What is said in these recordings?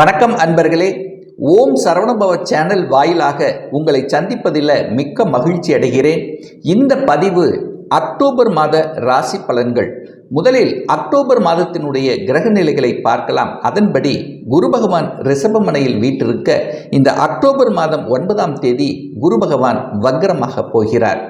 வணக்கம் அன்பர்களே. ஓம் சரவணபவ சேனல் வாயிலாக உங்களை சந்திப்பதில் மிக்க மகிழ்ச்சி அடைகிறேன். இந்த பதிவு அக்டோபர் மாத ராசி பலன்கள். முதலில் அக்டோபர் மாதத்தினுடைய கிரக நிலைகளை பார்க்கலாம். அதன்படி குரு பகவான் ரிஷபமனையில் வீட்டிருக்க இந்த அக்டோபர் மாதம் ஒன்பதாம் தேதி குரு பகவான் வக்ரமாக போகிறார்.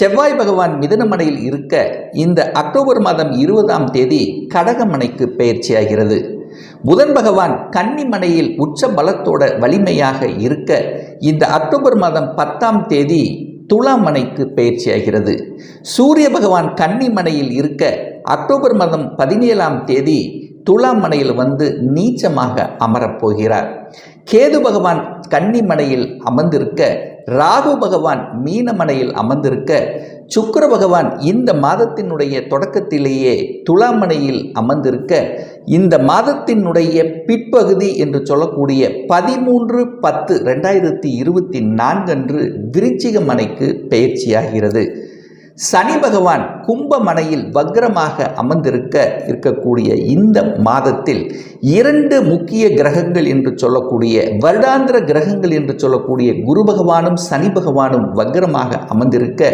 செவ்வாய் பகவான் மிதனமனையில் இருக்க இந்த அக்டோபர் மாதம் இருபதாம் தேதி கடகமனைக்கு பயிற்சியாகிறது. புதன் பகவான் கன்னிமனையில் உச்ச பலத்தோட வலிமையாக இருக்க இந்த அக்டோபர் மாதம் பத்தாம் தேதி துலாமனைக்கு பயிற்சியாகிறது சூரிய பகவான் கன்னிமனையில் இருக்க அக்டோபர் மாதம் பதினேழாம் தேதி துலாமனையில் வந்து நீச்சமாக அமரப்போகிறார் கேது பகவான் கன்னிமனையில் அமர்ந்திருக்க ராகு பகவான் மீனமனையில் அமர்ந்திருக்க சுக்கர பகவான் இந்த மாதத்தினுடைய தொடக்கத்திலேயே துலாமனையில் அமர்ந்திருக்க இந்த மாதத்தினுடைய பிற்பகுதி என்று சொல்லக்கூடிய பதிமூன்று பத்து ரெண்டாயிரத்தி இருபத்தி நான்கு அன்று விருச்சிக மனைக்கு பயிற்சியாகிறது. சனி பகவான் கும்பமனையில் வக்ரமாக அமர்ந்திருக்க இருக்கக்கூடிய இந்த மாதத்தில் இரண்டு முக்கிய கிரகங்கள் என்று சொல்லக்கூடிய வருடாந்திர கிரகங்கள் என்று சொல்லக்கூடிய குரு பகவானும் சனி பகவானும் வக்ரமாக அமர்ந்திருக்க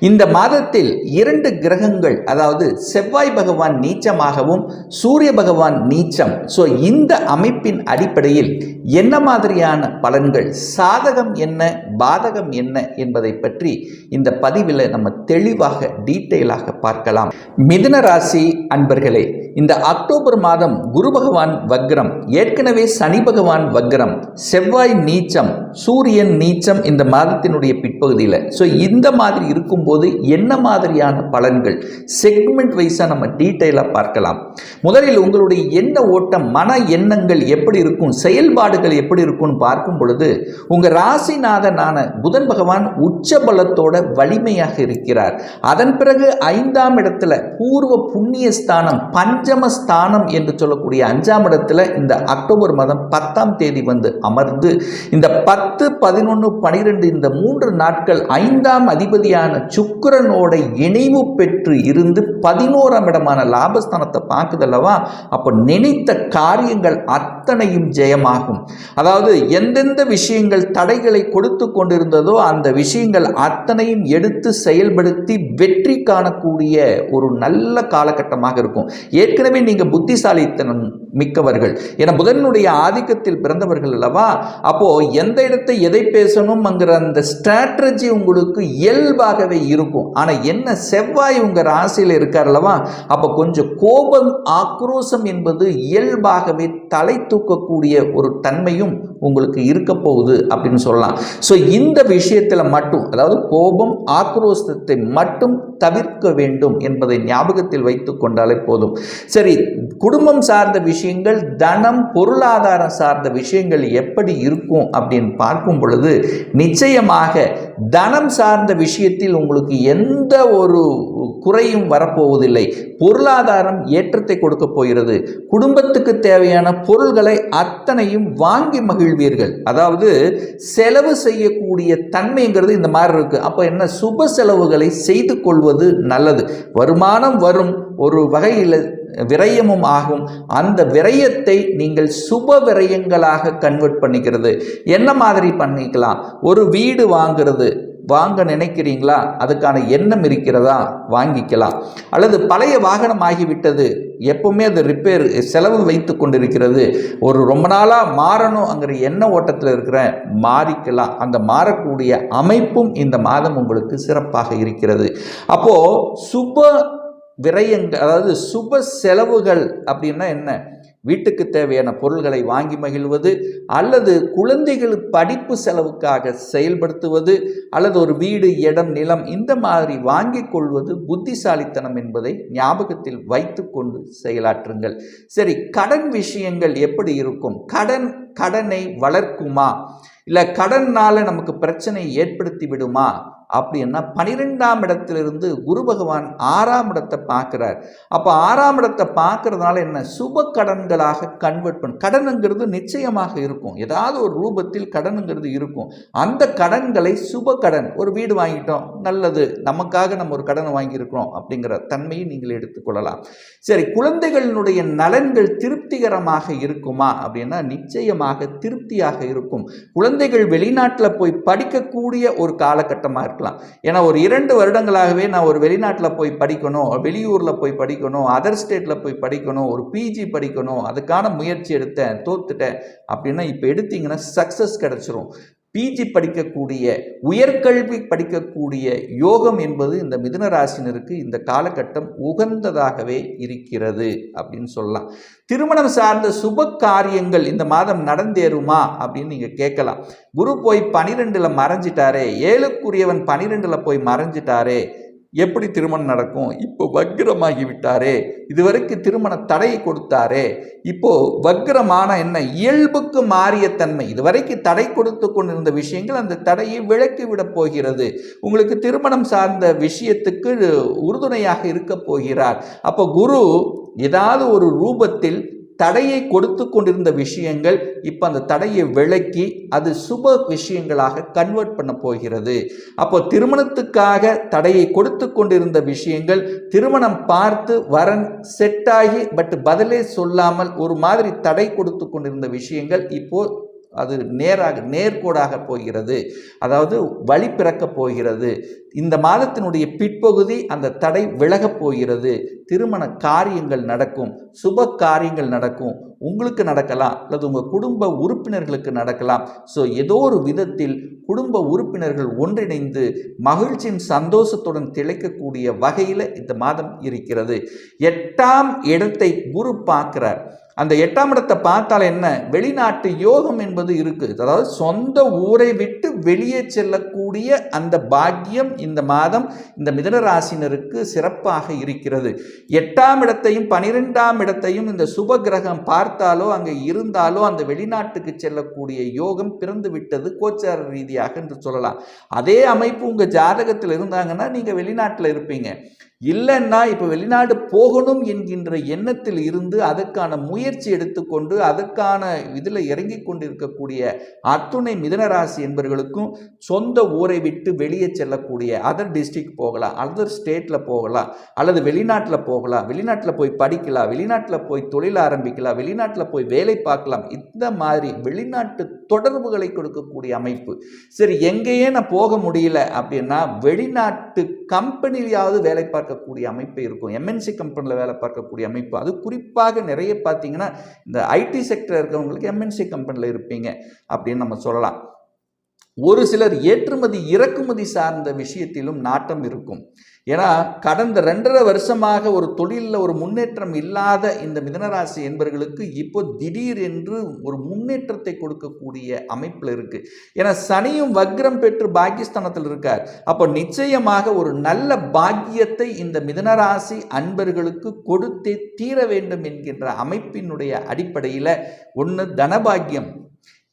இந்த மாதத்தில் இரண்டு கிரகங்கள் அதாவது செவ்வாய் பகவான் நீச்சமாகவும் சூரிய பகவான் நீச்சம். ஸோ இந்த அமைப்பின் அடிப்படையில் என்ன மாதிரியான பலன்கள் சாதகம் என்ன பாதகம் என்ன என்பதை பற்றி இந்த பதிவில் நம்ம தெளிவாக டீட்டெயிலாக பார்க்கலாம். மிதுன ராசி அன்பர்களே இந்த அக்டோபர் மாதம் குரு பகவான் வக்ரம் ஏற்கனவே சனி பகவான் வக்ரம் செவ்வாய் நீச்சம் சூரியன் நீச்சம் இந்த மாதத்தினுடைய பிற்பகுதியில். ஸோ இந்த மாதிரி இருக்கும்போது என்ன மாதிரியான பலன்கள்? செக்மெண்ட் வைஸாக நம்ம டீட்டெயிலாக பார்க்கலாம். முதலில் உங்களுடைய எண்ண ஓட்டம் மன எண்ணங்கள் எப்படி இருக்கும் செயல்பாடுகள் எப்படி இருக்கும்னு பார்க்கும் பொழுது உங்கள் ராசிநாதனான புதன் பகவான் உச்ச பலத்தோட வலிமையாக இருக்கிறார். செய்கிறார் அதன் பிறகு ஐந்தாம் இடத்துல பூர்வ புண்ணிய ஸ்தானம் பஞ்சம ஸ்தானம் என்று சொல்லக்கூடிய அஞ்சாம் இடத்துல இந்த அக்டோபர் மாதம் பத்தாம் தேதி வந்து அமர்ந்து இந்த பத்து பதினொன்று பனிரெண்டு இந்த மூன்று நாட்கள் ஐந்தாம் அதிபதியான சுக்கரனோட இணைவு பெற்று இருந்து பதினோராம் இடமான லாபஸ்தானத்தை பார்க்குதல்லவா அப்போ நினைத்த காரியங்கள் அத்தனையும் ஜெயமாகும். அதாவது எந்தெந்த விஷயங்கள் தடைகளை கொடுத்து கொண்டிருந்ததோ அந்த விஷயங்கள் அத்தனையும் எடுத்து பயன்படுத்தி வெற்றி காணக்கூடிய ஒரு நல்ல காலகட்டமாக இருக்கும். ஏற்கனவே நீங்கள் புத்திசாலித்தனம் மிக்கவர்கள். என புதனுடைய ஆதிக்கத்தில் பிறந்தவர்கள் அல்லவா? அப்போ எந்த இடத்தை எதை பேசணும்ங்கிற அந்த ஸ்ட்ராட்டஜி உங்களுக்கு இயல்பாகவே இருக்கும். ஆனால் என்ன செவ்வாய் உங்கள் ராசியில் இருக்கார் அல்லவா? அப்போ கொஞ்சம் கோபம் ஆக்ரோஷம் என்பது இயல்பாகவே தலை தூக்கக்கூடிய ஒரு தன்மையும் உங்களுக்கு இருக்க போகுது அப்படின்னு சொல்லலாம். ஸோ இந்த விஷயத்தில் மட்டும் அதாவது கோபம் ஆக்ரோஷத்தை மட்டும் தவிர்க்க வேண்டும் என்பதை ஞாபகத்தில் வைத்து கொண்டாலே போதும். சரி குடும்பம் சார்ந்த விஷயம் விஷயங்கள் தனம் பொருளாதாரம் சார்ந்த விஷயங்கள் எப்படி இருக்கும் அப்படின்னு பார்க்கும் பொழுது நிச்சயமாக தனம் சார்ந்த விஷயத்தில் உங்களுக்கு எந்த ஒரு குறையும் வரப்போவதில்லை. பொருளாதாரம் ஏற்றத்தை கொடுக்க போகிறது. குடும்பத்துக்கு தேவையான பொருள்களை அத்தனையும் வாங்கி மகிழ்வீர்கள். அதாவது செலவு செய்யக்கூடிய தன்மைங்கிறது இந்த மாதிரி இருக்குது அப்போ என்ன? சுப செலவுகளை செய்து கொள்வது நல்லது. வருமானம் வரும் ஒரு வகையில் விரயமும் ஆகும். அந்த விரயத்தை நீங்கள் சுப விரயங்களாக கன்வெர்ட் பண்ணிக்கிறது. என்ன மாதிரி பண்ணிக்கலாம்? ஒரு வீடு வாங்குறது. வாங்க நினைக்கிறீங்களா? அதுக்கான எண்ணம் இருக்கிறதா? வாங்கிக்கலாம். அல்லது பழைய வாகனம் ஆகிவிட்டது. எப்பவுமே அது ரிப்பேர் செலவு வைத்து கொண்டிருக்கிறது. ஒரு ரொம்ப நாளாக மாறணுங்கிற எண்ண ஓட்டத்தில் இருக்கிற மாறிக்கலாம். அந்த மாறக்கூடிய அமைப்பும் இந்த மாதம் உங்களுக்கு சிறப்பாக இருக்கிறது. அப்போது சுப விரயங்கள் அதாவது சுப செலவுகள் அப்படின்னா என்ன? வீட்டுக்கு தேவையான பொருள்களை வாங்கி மகிழ்வது அல்லது குழந்தைகள் படிப்பு செலவுக்காக செயல்படுத்துவது அல்லது ஒரு வீடு இடம் நிலம் இந்த மாதிரி வாங்கி கொள்வது புத்திசாலித்தனம் என்பதை ஞாபகத்தில் வைத்து கொண்டு செயலாற்றுங்கள். சரி கடன் விஷயங்கள் எப்படி இருக்கும்? கடன் கடனை வளர்க்குமா? இல்லை கடனால் நமக்கு பிரச்சனை ஏற்படுத்தி விடுமா? அப்படின்னா பனிரெண்டாம் இடத்திலிருந்து குரு பகவான் ஆறாம் இடத்தை பார்க்குறார். அப்போ ஆறாம் இடத்தை பார்க்கறதுனால என்ன? சுப கடன்களாக கன்வெர்ட் பண்ண கடனுங்கிறது நிச்சயமாக இருக்கும். ஏதாவது ஒரு ரூபத்தில் கடனுங்கிறது இருக்கும். அந்த கடன்களை சுப கடன் ஒரு வீடு வாங்கிட்டோம் நல்லது நமக்காக நம்ம ஒரு கடனை வாங்கியிருக்கிறோம் அப்படிங்கிற தன்மையை நீங்கள் எடுத்துக்கொள்ளலாம். சரி குழந்தைகளினுடைய நலன்கள் திருப்திகரமாக இருக்குமா? அப்படின்னா நிச்சயமாக திருப்தியாக இருக்கும். குழந்தைகள் வெளிநாட்டில் போய் படிக்கக்கூடிய ஒரு காலகட்டமாக இருக்கும் பார்க்கலாம். ஏன்னா ஒரு இரண்டு வருடங்களாகவே நான் ஒரு வெளிநாட்டில் போய் படிக்கணும் வெளியூரில் போய் படிக்கணும் அதர் ஸ்டேட்டில் போய் படிக்கணும் ஒரு பிஜி படிக்கணும் அதுக்கான முயற்சி எடுத்தேன் தோத்துட்டேன். அப்படின்னா இப்போ எடுத்தீங்கன்னா சக்ஸஸ் கிடச்சிரும். பிஜி படிக்கக்கூடிய உயர்கல்வி படிக்கக்கூடிய யோகம் என்பது இந்த மிதுன ராசினருக்கு இந்த காலகட்டம் உகந்ததாகவே இருக்கிறது அப்படின்னு சொல்லலாம். திருமணம் சார்ந்த சுப காரியங்கள் இந்த மாதம் நடந்தேறுமா அப்படின்னு நீங்கள் கேட்கலாம். குரு போய் பனிரெண்டில் மறைஞ்சிட்டாரே ஏழுக்குரியவன் பனிரெண்டில் போய் மறைஞ்சிட்டாரே எப்படி திருமணம் நடக்கும்? இப்போ வக்கிரமாகி விட்டாரே இதுவரைக்கும் திருமண தடையை கொடுத்தாரே. இப்போ வக்கிரமான என்ன? இயல்புக்கு மாறிய தன்மை. இதுவரைக்கு தடை கொடுத்து கொண்டிருந்த விஷயங்கள் அந்த தடையை விலக்கி போகிறது. உங்களுக்கு திருமணம் சார்ந்த விஷயத்துக்கு உறுதுணையாக இருக்க போகிறார். அப்போ குரு ஏதாவது ஒரு ரூபத்தில் தடையை கொடுத்து கொண்டிருந்த விஷயங்கள் இப்போ அந்த தடையை விளக்கி அது சுப விஷயங்களாக கன்வெர்ட் பண்ண போகிறது. அப்போ திருமணத்துக்காக தடையை கொடுத்து கொண்டிருந்த விஷயங்கள் திருமணம் பார்த்து வரன் செட் ஆகி பட் பதிலே சொல்லாமல் ஒரு மாதிரி தடை கொடுத்து கொண்டிருந்த விஷயங்கள் இப்போ அது நேராக நேர்கோடாக போகிறது. அதாவது வழி பிறக்கப் போகிறது. இந்த மாதத்தினுடைய பிற்பகுதி அந்த தடை விலகப் போகிறது. திருமண காரியங்கள் நடக்கும். சுப காரியங்கள் நடக்கும். உங்களுக்கு நடக்கலாம். அல்லது உங்கள் குடும்ப உறுப்பினர்களுக்கு நடக்கலாம். ஸோ ஏதோ ஒரு விதத்தில் குடும்ப உறுப்பினர்கள் ஒன்றிணைந்து மகிழ்ச்சியின் சந்தோஷத்துடன் திளைக்கக்கூடிய வகையில் இந்த மாதம் இருக்கிறது. எட்டாம் இடத்தை குரு பார்க்கிறார். அந்த எட்டாம் இடத்தை பார்த்தால் என்ன? வெளிநாட்டு யோகம் என்பது இருக்குது அதாவது சொந்த ஊரை விட்டு வெளியே செல்லக்கூடிய அந்த பாக்கியம் இந்த மாதம் இந்த மிதனராசினருக்கு சிறப்பாக இருக்கிறது. எட்டாம் இடத்தையும் பனிரெண்டாம் இடத்தையும் இந்த சுப கிரகம் பார்த்தாலோ அங்கே இருந்தாலோ அந்த வெளிநாட்டுக்கு செல்லக்கூடிய யோகம் பிறந்து விட்டது கோச்சார ரீதியாக என்று சொல்லலாம். அதே அமைப்பு உங்கள் ஜாதகத்தில் இருந்தாங்கன்னா நீங்கள் வெளிநாட்டில் இருப்பீங்க. இல்லைன்னா இப்போ வெளிநாடு போகணும் என்கின்ற எண்ணத்தில் இருந்து அதற்கான முயற்சி எடுத்துக்கொண்டு அதற்கான இதில் இறங்கி கொண்டிருக்கக்கூடிய அத்துணை மிதனராசி என்பவர்களுக்கும் சொந்த ஊரை விட்டு வெளியே செல்லக்கூடிய அதர் டிஸ்ட்ரிக்ட் போகலாம் அதர் ஸ்டேட்டில் போகலாம் அல்லது வெளிநாட்டில் போகலாம் வெளிநாட்டில் போய் படிக்கலாம் வெளிநாட்டில் போய் தொழில் ஆரம்பிக்கலாம் வெளிநாட்டில் போய் வேலை பார்க்கலாம். இந்த மாதிரி வெளிநாட்டு தொடர்புகளை கொடுக்கக்கூடிய அமைப்பு. சரி எங்கேயே நான் போக முடியல அப்படின்னா வெளிநாட்டு கம்பெனிலையாவது வேலை பார்க்கக்கூடிய அமைப்பு இருக்கும். எம்என்சி கம்பெனியில் வேலை பார்க்கக்கூடிய அமைப்பு. அது குறிப்பாக நிறைய பார்த்தீங்கன்னா இந்த ஐடி செக்டர் இருக்கிறவங்களுக்கு எம்என்சி கம்பெனியில் இருப்பீங்க அப்படின்னு நம்ம சொல்லலாம். ஒரு சிலர் ஏற்றுமதி இறக்குமதி சார்ந்த விஷயத்திலும் நாட்டம் இருக்கும். ஏன்னா கடந்த ரெண்டரை வருஷமாக ஒரு தொழிலில் ஒரு முன்னேற்றம் இல்லாத இந்த மிதனராசி என்பவர்களுக்கு இப்போ திடீர் என்று ஒரு முன்னேற்றத்தை கொடுக்கக்கூடிய அமைப்பில் இருக்குது ஏன்னா சனியும் வக்ரம் பெற்று பாக்கியஸ்தானத்தில் இருக்கார். அப்போ நிச்சயமாக ஒரு நல்ல பாக்கியத்தை இந்த மிதனராசி அன்பர்களுக்கு கொடுத்தே தீர வேண்டும் என்கின்ற அமைப்பினுடைய அடிப்படையில் ஒன்று தனபாக்கியம்.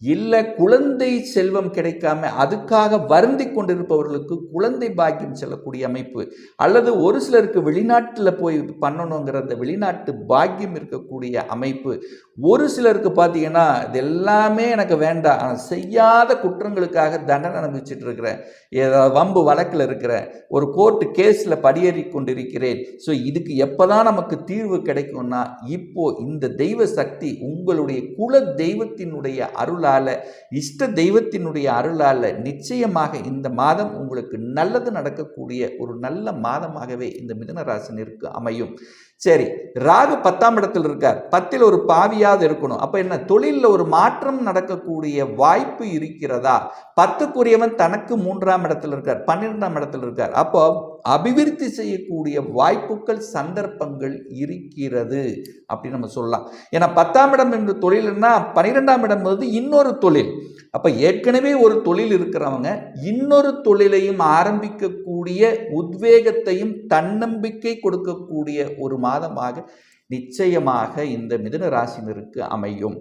இல்லை குழந்தை செல்வம் கிடைக்காம அதுக்காக வருந்தி கொண்டிருப்பவர்களுக்கு குழந்தை பாக்கியம் செல்லக்கூடிய அமைப்பு அல்லது ஒரு சிலருக்கு வெளிநாட்டில் போய் பண்ணணுங்கிற அந்த வெளிநாட்டு பாக்கியம் இருக்கக்கூடிய அமைப்பு ஒரு சிலருக்கு பார்த்தீங்கன்னா இது எல்லாமே எனக்கு வேண்டாம். ஆனால் செய்யாத குற்றங்களுக்காக தண்டனை அனுபவிச்சுட்டு இருக்கிறேன் ஏதாவது வம்பு வழக்கில் இருக்கிறேன் ஒரு கோர்ட்டு கேஸில் படியேறி கொண்டிருக்கிறேன். ஸோ இதுக்கு எப்போ தான் நமக்கு தீர்வு கிடைக்கும்னா இப்போ இந்த தெய்வ சக்தி உங்களுடைய குல தெய்வத்தினுடைய அருளால் இஷ்ட தெய்வத்தினுடைய அருளால் நிச்சயமாக இந்த மாதம் உங்களுக்கு நல்லது நடக்கக்கூடிய ஒரு நல்ல மாதமாகவே இந்த மிதனராசினருக்கு அமையும். சரி ராகு பத்தாம் இடத்தில் இருக்கார். பத்தில் ஒரு பாவியாவது இருக்கணும். அப்போ என்ன? தொழிலில் ஒரு மாற்றம் நடக்கக்கூடிய வாய்ப்பு இருக்கிறதா? பத்துக்குரியவன் தனக்கு மூன்றாம் இடத்தில் இருக்கார் பன்னிரெண்டாம் இடத்தில் இருக்கார். அப்போ அபிவிருத்தி செய்யக்கூடிய வாய்ப்புகள் சந்தர்ப்பங்கள் இருக்கிறது அப்படின்னு நம்ம சொல்லலாம். ஏன்னா பத்தாம் இடம் என்று தொழில்னா பன்னிரெண்டாம் இடம் வந்து இன்னொரு தொழில். அப்போ ஏற்கனவே ஒரு தொழில் இருக்கிறவங்க இன்னொரு தொழிலையும் ஆரம்பிக்கக்கூடிய உத்வேகத்தையும் தன்னம்பிக்கை கொடுக்கக்கூடிய ஒரு மாதமாக நிச்சயமாக இந்த மிதுன ராசினருக்கு அமையும்.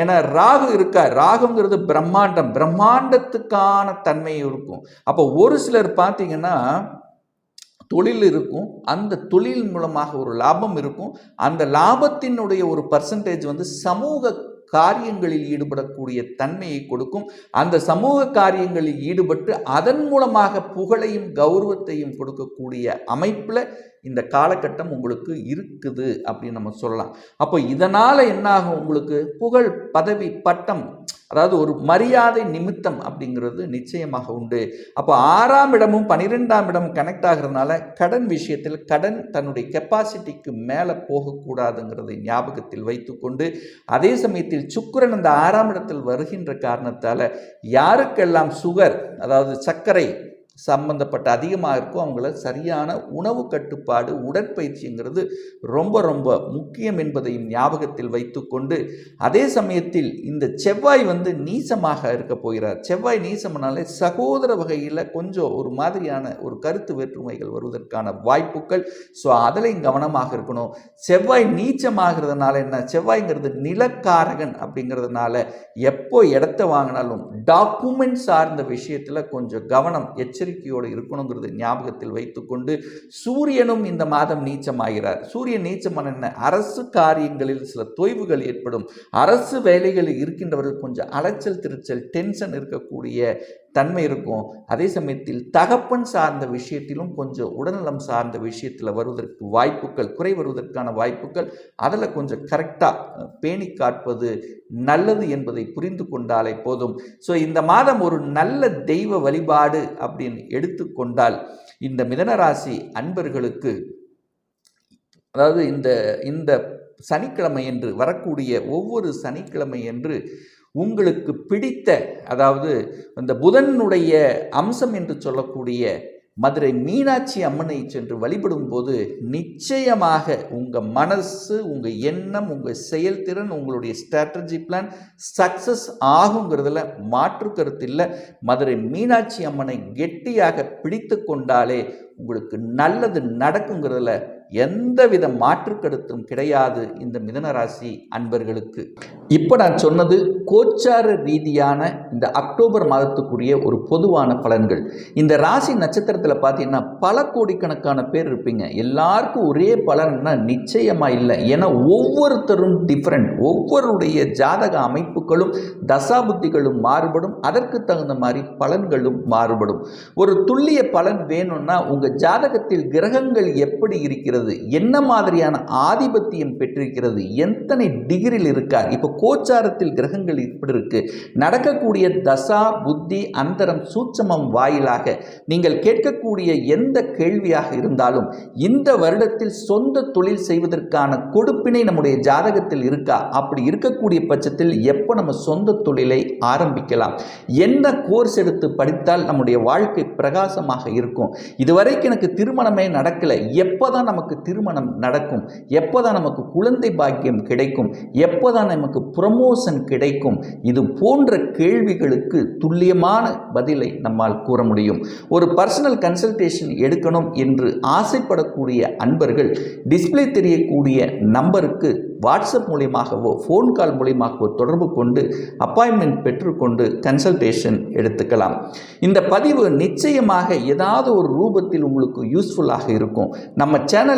ஏன்னா ராகு இருக்கா? ராகுங்கிறது பிரம்மாண்டம். பிரம்மாண்டத்துக்கான தன்மை இருக்கும். அப்போ ஒரு சிலர் பார்த்தீங்கன்னா தொழில் இருக்கும். அந்த தொழில் மூலமாக ஒரு லாபம் இருக்கும். அந்த லாபத்தினுடைய ஒரு பர்சன்டேஜ் வந்து சமூக காரியங்களில் ஈடுபடக்கூடிய தன்மையை கொடுக்கும். அந்த சமூக காரியங்களில் ஈடுபட்டு அதன் மூலமாக புகழையும் கௌரவத்தையும் கொடுக்கக்கூடிய அமைப்பில் இந்த காலகட்டம் உங்களுக்கு இருக்குது அப்படின்னு நம்ம சொல்லலாம். அப்போ இதனால் என்னாகும் உங்களுக்கு? புகழ் பதவி பட்டம் அதாவது ஒரு மரியாதை நிமித்தம் அப்படிங்கிறது நிச்சயமாக உண்டு. அப்போ ஆறாம் இடமும் பனிரெண்டாம் இடம் கனெக்ட் ஆகிறதுனால கடன் விஷயத்தில் கடன் தன்னுடைய கெப்பாசிட்டிக்கு மேலே போகக்கூடாதுங்கிறதை ஞாபகத்தில் வைத்துக்கொண்டு அதே சமயத்தில் சுக்கரன் அந்த ஆறாம் இடத்தில் வருகின்ற காரணத்தால் யாருக்கெல்லாம் சுகர் அதாவது சர்க்கரை சம்பந்தப்பட்ட அதிகமாக இருக்கும் அவங்கள சரியான உணவு கட்டுப்பாடு உடற்பயிற்சிங்கிறது ரொம்ப ரொம்ப முக்கியம் என்பதையும் ஞாபகத்தில் வைத்துக்கொண்டு அதே சமயத்தில் இந்த செவ்வாய் வந்து நீசமாக இருக்க போகிறார். செவ்வாய் நீசம்னாலே சகோதர வகையில் கொஞ்சம் ஒரு மாதிரியான ஒரு கருத்து வேற்றுமைகள் வருவதற்கான வாய்ப்புகள். ஸோ அதிலையும் கவனமாக இருக்கணும். செவ்வாய் நீச்சமாகிறதுனால என்ன? செவ்வாய்ங்கிறது நிலக்காரகன் அப்படிங்கிறதுனால எப்போ இடத்த வாங்கினாலும் டாக்குமெண்ட் சார்ந்த விஷயத்தில் கொஞ்சம் கவனம் எச்சரிக்கையோடு இருக்கணுங்கிறது ஞாபகத்தில் வைத்துக்கொண்டு சூரியனும் இந்த மாதம் நீச்சமாகிறார். சூரியன் நீச்சமான என்ன அரசு காரியங்களில் சில தொய்வுகள் ஏற்படும். அரசு வேலைகளில் இருக்கின்றவர்கள் கொஞ்சம் அலைச்சல் திருச்சல் டென்ஷன் இருக்கக்கூடிய தன்மை இருக்கும். அதே சமயத்தில் தகப்பன் சார்ந்த விஷயத்திலும் கொஞ்சம் உடல்நலம் சார்ந்த விஷயத்தில் வருவதற்கு வாய்ப்புகள் குறை வருவதற்கான வாய்ப்புகள் அதில் கொஞ்சம் கரெக்டாக பேணி காட்பது நல்லது என்பதை புரிந்து கொண்டாலே போதும். ஸோ இந்த மாதம் ஒரு நல்ல தெய்வ வழிபாடு அப்படின்னு எடுத்துக்கொண்டால் இந்த மிதனராசி அன்பர்களுக்கு அதாவது இந்த இந்த சனிக்கிழமை என்று வரக்கூடிய ஒவ்வொரு சனிக்கிழமை என்று உங்களுக்கு பிடித்த அதாவது அந்த புதனுடைய அம்சம் என்று சொல்லக்கூடிய மதுரை மீனாட்சி அம்மனை சென்று வழிபடும் போது நிச்சயமாக உங்கள் மனசு உங்கள் எண்ணம் உங்கள் செயல்திறன் உங்களுடைய ஸ்ட்ராட்டஜி பிளான் சக்ஸஸ் ஆகுங்கிறதுல மாற்று கருத்து இல்லை. மதுரை மீனாட்சி அம்மனை கெட்டியாக பிடித்து கொண்டாலே உங்களுக்கு நல்லது நடக்குங்கிறதுல எந்தவித மாற்றுக்கருத்தும் கிடையாது இந்த மிதனராசி அன்பர்களுக்கு. இப்போ நான் சொன்னது கோச்சார ரீதியான இந்த அக்டோபர் மாதத்துக்குரிய ஒரு பொதுவான பலன்கள். இந்த ராசி நட்சத்திரத்தில் பார்த்தீங்கன்னா பல கோடிக்கணக்கான பேர் இருப்பீங்க. எல்லாருக்கும் ஒரே பலன்னா நிச்சயமாக இல்லை. ஏன்னா ஒவ்வொருத்தரும் டிஃப்ரெண்ட் ஒவ்வொருடைய ஜாதக அமைப்புகளும் தசாபுத்திகளும் மாறுபடும். அதற்கு தகுந்த மாதிரி பலன்களும் மாறுபடும். ஒரு துல்லிய பலன் வேணும்னா உங்கள் ஜாதகத்தில் கிரகங்கள் எப்படி இருக்கிறது? என்ன மாதிரியான ஆதிபத்தியம் பெற்றிருக்கிறது? எத்தனை டிகிரியில் இருக்கார்? இப்போ கோச்சாரத்தில் கிரகங்கள் இப்படி இருக்கு. நடக்கக்கூடிய தசா புத்தி அந்தரம் சூட்சமம் வாயிலாக நீங்கள் கேட்கக்கூடிய எந்த கேள்வியாக இருந்தாலும் இந்த வருடத்தில் சொந்த தொழில் செய்வதற்கான கொடுப்பினை நம்முடைய ஜாதகத்தில் இருக்கா? அப்படி இருக்கக்கூடிய பட்சத்தில் எப்போ நம்ம சொந்த தொழிலை ஆரம்பிக்கலாம்? என்ன கோர்ஸ் எடுத்து படித்தால் நம்முடைய வாழ்க்கை பிரகாசமாக இருக்கும்? இதுவரைக்கும் எனக்கு திருமணமே நடக்கலை. எப்போதான் நமக்கு திருமணம் நடக்கும். எப்போதான் நமக்கு குழந்தை பாக்கியம் கிடைக்கும்? எப்போதான் நமக்கு ப்ரமோஷன் கிடைக்கும்? இது போன்ற கேள்விகளுக்கு துல்லியமான பதிலை நம்மால் கூற முடியும். ஒரு பர்சனல் கன்சல்டேஷன் எடுக்கணும் என்று ஆசைப்படக்கூடிய அன்பர்கள் டிஸ்பிளே தெரியக்கூடிய நம்பருக்கு வாட்ஸ்அப் மூலியமாகவோ ஃபோன் கால் மூலியமாகவோ தொடர்பு கொண்டு அப்பாயின்மெண்ட் பெற்றுக்கொண்டு கன்சல்டேஷன் எடுத்துக்கலாம். இந்த பதிவு நிச்சயமாக ஏதாவது ஒரு ரூபத்தில் உங்களுக்கு யூஸ்ஃபுல்லாக இருக்கும். நம்ம சேனல்